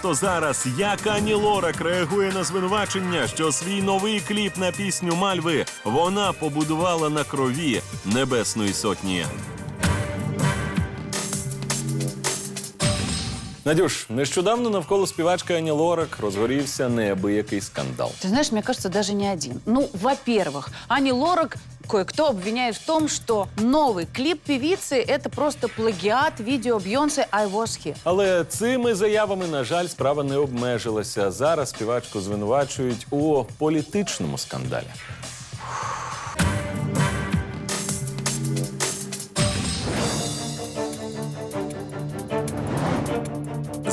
просто зараз, як Ані Лорак реагує на звинувачення, що свій новий кліп на пісню Мальви вона побудувала на крові Небесної сотні. Надюш, нещодавно навколо співачки Ані Лорак розгорівся неабиякий скандал. Ты знаешь, мне кажется, даже не один. Ну, во-первых, Ани Лорак кое-кто обвиняет в том, что новый клип певицы – это просто плагиат видео Бьонсе «I was here». Але цими заявами, на жаль, справа не обмежилася. Зараз співачку звинувачують у політичному скандалі.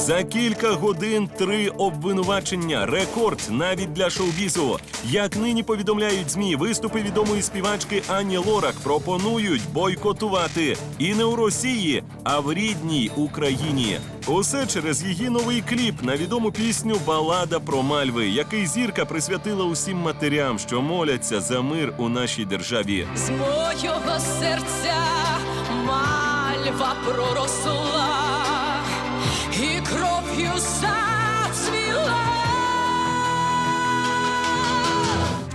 За кілька годин три обвинувачення. Рекорд навіть для шоу-бізу. Як нині повідомляють змі, виступи відомої співачки Ані Лорак пропонують бойкотувати і не у Росії, а в рідній Україні. Усе через її новий кліп на відому пісню Балада про Мальви, який зірка присвятила усім матерям, що моляться за мир у нашій державі. З мого серця мальва проросла зацвіла.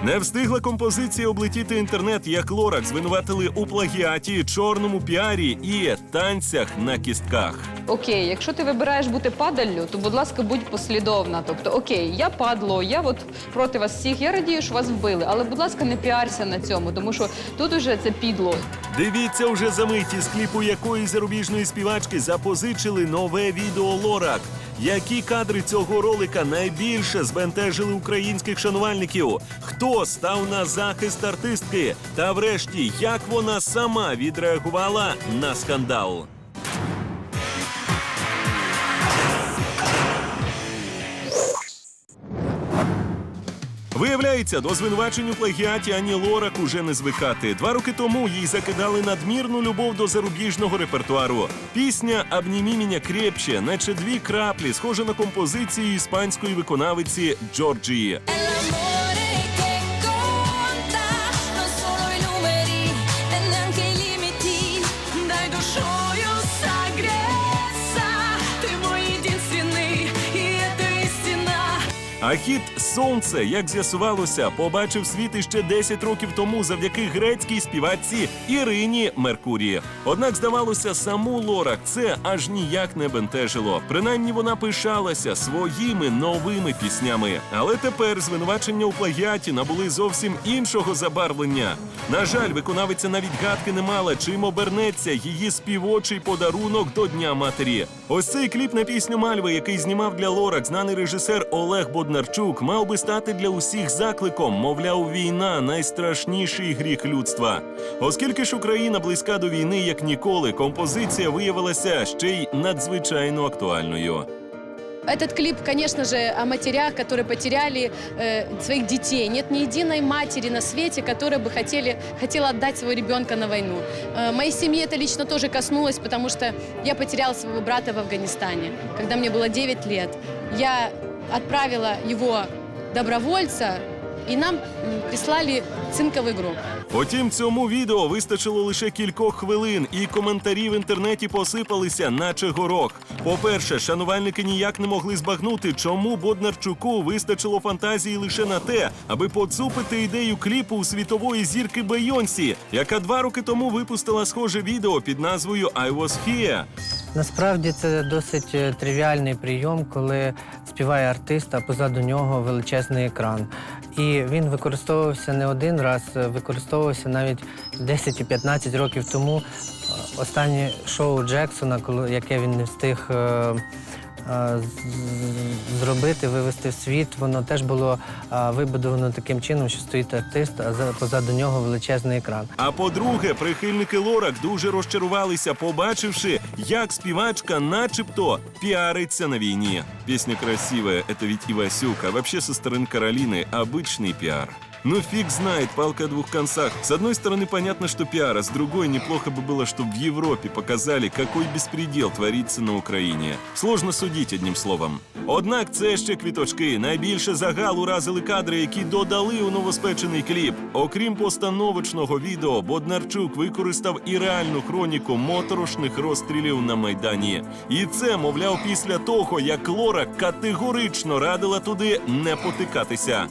Не встигла композиція облетіти інтернет, як Лорак звинуватили у плагіаті, чорному піарі і танцях на кістках. Окей, якщо ти вибираєш бути падаллю, то будь ласка, будь послідовна. Тобто, окей, я падло, я от проти вас всіх, я радію, що вас вбили, але будь ласка, не піарся на цьому, тому що тут уже це підло. Дивіться уже за мить із кліпу якої зарубіжної співачки запозичили нове відео Лорак. Які кадри цього ролика найбільше збентежили українських шанувальників? Хто став на захист артистки? Та врешті, як вона сама відреагувала на скандал? Виявляється, до звинувачень у плагіаті Ані Лорак уже не звикати. Два роки тому їй закидали надмірну любов до зарубіжного репертуару. Пісня «Обніми мене крепче», наче дві краплі, схожа на композицію іспанської виконавиці Джорджії. А хіт Сонце, як з'ясувалося, побачив світ іще 10 років тому завдяки грецькій співачці Ірині Меркурі. Однак, здавалося, саму Лорак це аж ніяк не бентежило. Принаймні вона пишалася своїми новими піснями. Але тепер звинувачення у плагіаті набули зовсім іншого забарвлення. На жаль, виконавиця навіть гадки не мала, чим обернеться її співочий подарунок до Дня матері. Ось цей кліп на пісню Мальви, який знімав для Лорак знаний режисер Олег Боднарчук, мав би стати для усіх закликом. Мовляв, війна найстрашніший гріх людства. Оскільки ж Україна близька до війни як ніколи, композиція виявилася ще й надзвичайно актуальною. Этот клип, конечно же, о матерях, которые потеряли э, своих детей. Нет ни единой матери на свете, которая бы хотели, хотела отдать своего ребенка на войну. Э, моей семьи это лично тоже коснулось, потому что я потеряла своего брата в Афганистане, когда мне было 9 лет. Я отправила его добровольца, и нам м, прислали цинковый гроб. Потім цьому відео вистачило лише кількох хвилин, і коментарі в інтернеті посипалися, наче горох. По-перше, шанувальники ніяк не могли збагнути, чому Боднарчуку вистачило фантазії лише на те, аби поцупити ідею кліпу у світової зірки Бейонсі, яка два роки тому випустила схоже відео під назвою «I was here». Насправді це досить е, тривіальний прийом, коли співає артист, а позаду нього величезний екран. І він використовувався не один раз, е, використовувався навіть 10 і 15 років тому. Е, Останнє шоу Джексона, яке він не встиг зробити, вивести в світ, воно теж було е, вибудовано таким чином, що стоїть артист, а за- позаду нього величезний екран. А по-друге, прихильники Лорак дуже розчарувалися, побачивши, як співачка начебто піариться на війні. Пісня красивая, это ведь Ивасюк, а вообще со стороны Каролины обычный пиар. Ну фиг знает, палка о двух концах. С одной стороны, понятно, что пиар, а с другой, неплохо бы было, чтобы в Европе показали, какой беспредел творится на Україні. Сложно судить одним словом. Однак це ще квіточки. Найбільше загал уразили кадри, які додали у новоспечений кліп. Окрім постановочного відео, Боднарчук використав і реальну хроніку моторошних розстрілів на майдані. І це, мовляв, після того, як Лора категорично радила туди не потикатися.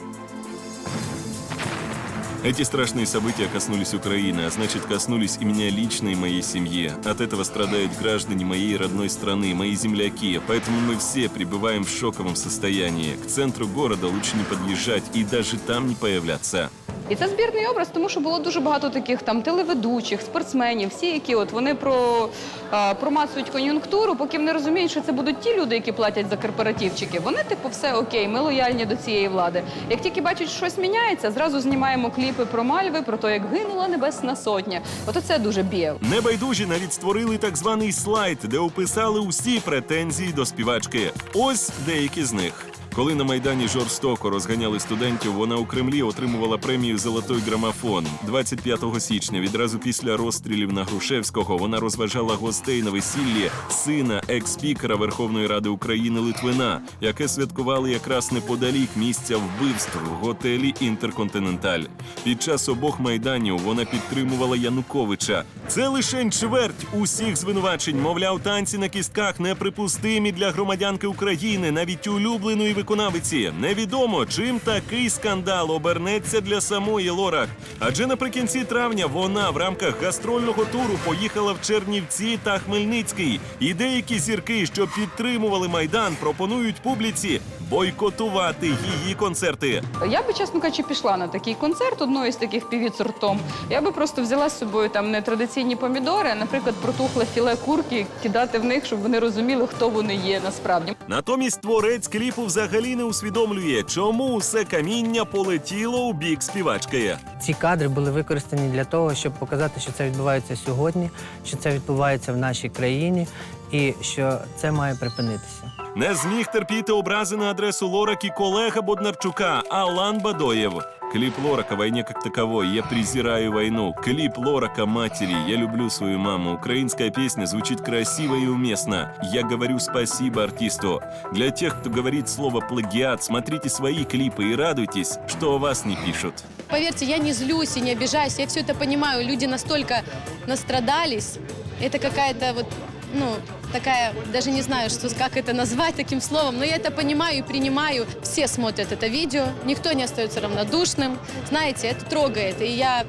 Эти страшные события коснулись Украины, а значит, коснулись и меня лично, и моей семьи. От этого страдают граждане моей родной страны, мои земляки, поэтому мы все пребываем в шоковом состоянии. К центру города лучше не подъезжать и даже там не появляться. І це збірний образ, тому що було дуже багато таких там телеведучих, спортсменів, всі, які от вони про, а, промацують кон'юнктуру, поки вони розуміють, що це будуть ті люди, які платять за корпоративчики. Вони, типу, все окей, ми лояльні до цієї влади. Як тільки бачать, що щось міняється, зразу знімаємо кліпи про мальви, про те, як гинула небесна сотня. Ото це дуже б'є. Небайдужі навіть створили так званий слайд, де описали усі претензії до співачки. Ось деякі з них. Коли на майдані жорстоко розганяли студентів, вона у Кремлі отримувала премію Золотой грамофон. 25 січня, відразу після розстрілів на Грушевського, вона розважала гостей на весіллі сина екс-спікера Верховної Ради України Литвина, яке святкували якраз неподалік місця вбивств в готелі Інтерконтиненталь. Під час обох майданів вона підтримувала Януковича. Це лише чверть усіх звинувачень. Мовляв, танці на кістках неприпустимі для громадянки України, навіть улюбленої виконавиці. Невідомо, чим такий скандал обернеться для самої Лорак. Адже наприкінці травня вона в рамках гастрольного туру поїхала в Чернівці та Хмельницький. І деякі зірки, що підтримували майдан, пропонують публіці бойкотувати її концерти. Я би, чесно кажучи, пішла на такий концерт одної з таких півіць ртом. Я би просто взяла з собою там не традиційні помідори, а, наприклад, протухле філе курки, кидати в них, щоб вони розуміли, хто вони є насправді. Натомість творець кліпу взагалі не усвідомлює, чому усе каміння полетіло у бік співачки. Ці кадри були використані для того, щоб показати, що це відбувається сьогодні, що це відбувається в нашій країні, і що це має припинитися. Не зміг терпіти образи на адресу Лорак і колега Боднарчука Алан Бадоєв. Клип Лорака «Войне как таковой», «Я презираю войну», клип Лорака «Матери», «Я люблю свою маму», украинская песня звучит красиво и уместно. Я говорю спасибо артисту. Для тех, кто говорит слово «плагиат», смотрите свои клипы и радуйтесь, что о вас не пишут. Поверьте, я не злюсь и не обижаюсь, я все это понимаю. Люди настолько настрадались. Это какая-то вот, ну, такая, даже не знаю, что, как это назвать таким словом, но я это понимаю и принимаю. Все смотрят это видео, никто не остается равнодушным. Знаете, это трогает, и я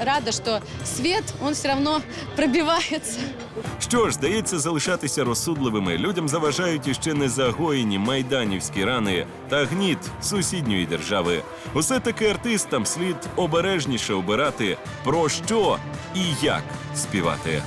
рада, что свет, он все равно пробивается. Що ж, здається, залишатися розсудливими людям заважають іще не загоєні майданівські рани та гніт сусідньої держави. Усе таки артистам слід обережніше обирати про що і як співати.